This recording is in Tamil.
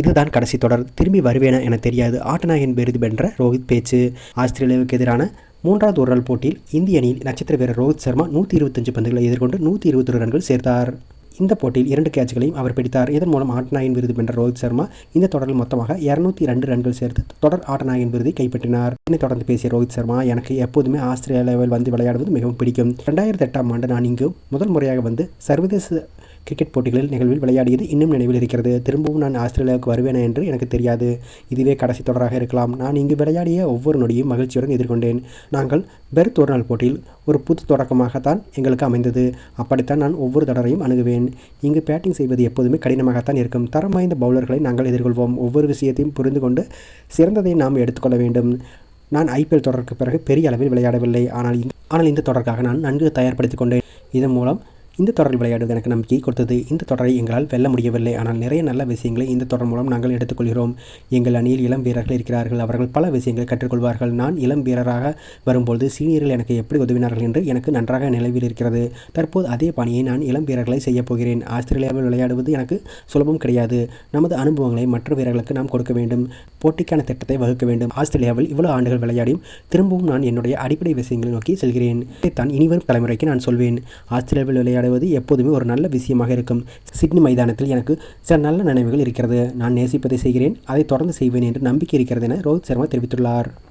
இதுதான் கடைசி தொடர். திரும்பி வருவேனா என தெரியாது. ஆட்டநாயகன் விருது வென்ற ரோஹித் பேச்சு. ஆஸ்திரேலியாவுக்கு எதிரான மூன்றாவது ஒரு நாள் போட்டியில் இந்திய அணியில் நட்சத்திர வீரர் ரோஹித் சர்மா நூற்றி இருபத்தஞ்சு பந்துகளை எதிர்கொண்டு நூற்றி இருபத்தொரு ரன்கள் சேர்த்தார். இந்த போட்டியில் இரண்டு கேட்ச்களையும் அவர் பிடித்தார். இதன் மூலம் ஆட்டநாயகன் விருது வென்ற ரோஹித் சர்மா இந்த தொடரில் மொத்தமாக இரநூத்தி ரெண்டு ரன்கள் சேர்த்து தொடர் ஆட்டநாயகன் விருதை கைப்பற்றினார். இதனைத் தொடர்ந்து பேசிய ரோஹித் சர்மா எனக்கு எப்போதுமே ஆஸ்திரேலியாவில் வந்து விளையாடுவது மிகவும் பிடிக்கும். ரெண்டாயிரத்தி எட்டாம் ஆண்டு நான் இங்கு முதல் முறையாக வந்து சர்வதேச கிரிக்கெட் போட்டிகளில் நிகழ்வில் விளையாடியது இன்னும் நினைவில் இருக்கிறது. திரும்பவும் நான் ஆஸ்திரேலியாவுக்கு வருவேனா என்று எனக்கு தெரியாது. இதுவே கடைசி தொடராக இருக்கலாம். நான் இங்கு விளையாடிய ஒவ்வொரு நொடியும் மகிழ்ச்சியுடன் எதிர்கொண்டேன். நாங்கள் பெர்த் ஒரு நாள் போட்டியில் ஒரு புது தொடக்கமாகத்தான் எங்களுக்கு அமைந்தது. அப்படித்தான் நான் ஒவ்வொரு தொடரையும் அணுகுவேன். இங்கு பேட்டிங் செய்வது எப்போதுமே கடினமாகத்தான் இருக்கும். தரம் வாய்ந்த பவுலர்களை நாங்கள் எதிர்கொள்வோம். ஒவ்வொரு விஷயத்தையும் புரிந்து கொண்டு சிறந்ததை நாம் எடுத்துக்கொள்ள வேண்டும். நான் ஐபிஎல் தொடருக்கு பிறகு பெரிய அளவில் விளையாடவில்லை. ஆனால் ஆனால் இந்த தொடருக்காக நான் நன்கு தயார்படுத்திக் கொண்டேன். இதன் மூலம் இந்த தொடரில் விளையாடுவது எனக்கு நம்பிக்கை கொடுத்தது. இந்த தொடரை எங்களால் வெல்ல முடியவில்லை. ஆனால் நிறைய நல்ல விஷயங்களை இந்த தொடர் மூலம் நாங்கள் எடுத்துக்கொள்கிறோம். எங்கள் அணியில் இளம் வீரர்கள் இருக்கிறார்கள். அவர்கள் பல விஷயங்களை கற்றுக்கொள்வார்கள். நான் இளம் வீரராக வரும்போது சீனியர்கள் எனக்கு எப்படி உதவினார்கள் என்று எனக்கு நன்றாக நிலவில் இருக்கிறது. தற்போது அதே பணியை நான் இளம் வீரர்களை செய்யப் போகிறேன். ஆஸ்திரேலியாவில் விளையாடுவது எனக்கு சுலபம் கிடையாது. நமது அனுபவங்களை மற்ற வீரர்களுக்கு நாம் கொடுக்க வேண்டும். போட்டிக்கான திட்டத்தை வகுக்க வேண்டும். ஆஸ்திரேலியாவில் இவ்வளவு ஆண்டுகள் விளையாடியும் திரும்பவும் நான் என்னுடைய அடிப்படை விஷயங்களை நோக்கி செல்கிறேன். இதைத்தான் இனிவரும் தலைமுறைக்கு நான் சொல்வேன். ஆஸ்திரேலியாவில் விளையாடுவது எப்போதுமே ஒரு நல்ல விஷயமாக இருக்கும். சிட்னி மைதானத்தில் எனக்கு சில நல்ல நினைவுகள் இருக்கிறது. நான் நேசிப்பதை செய்கிறேன். அதை தொடர்ந்து செய்வேன் என்று நம்பிக்கை இருக்கிறது என ரோஹித் சர்மா தெரிவித்துள்ளார்.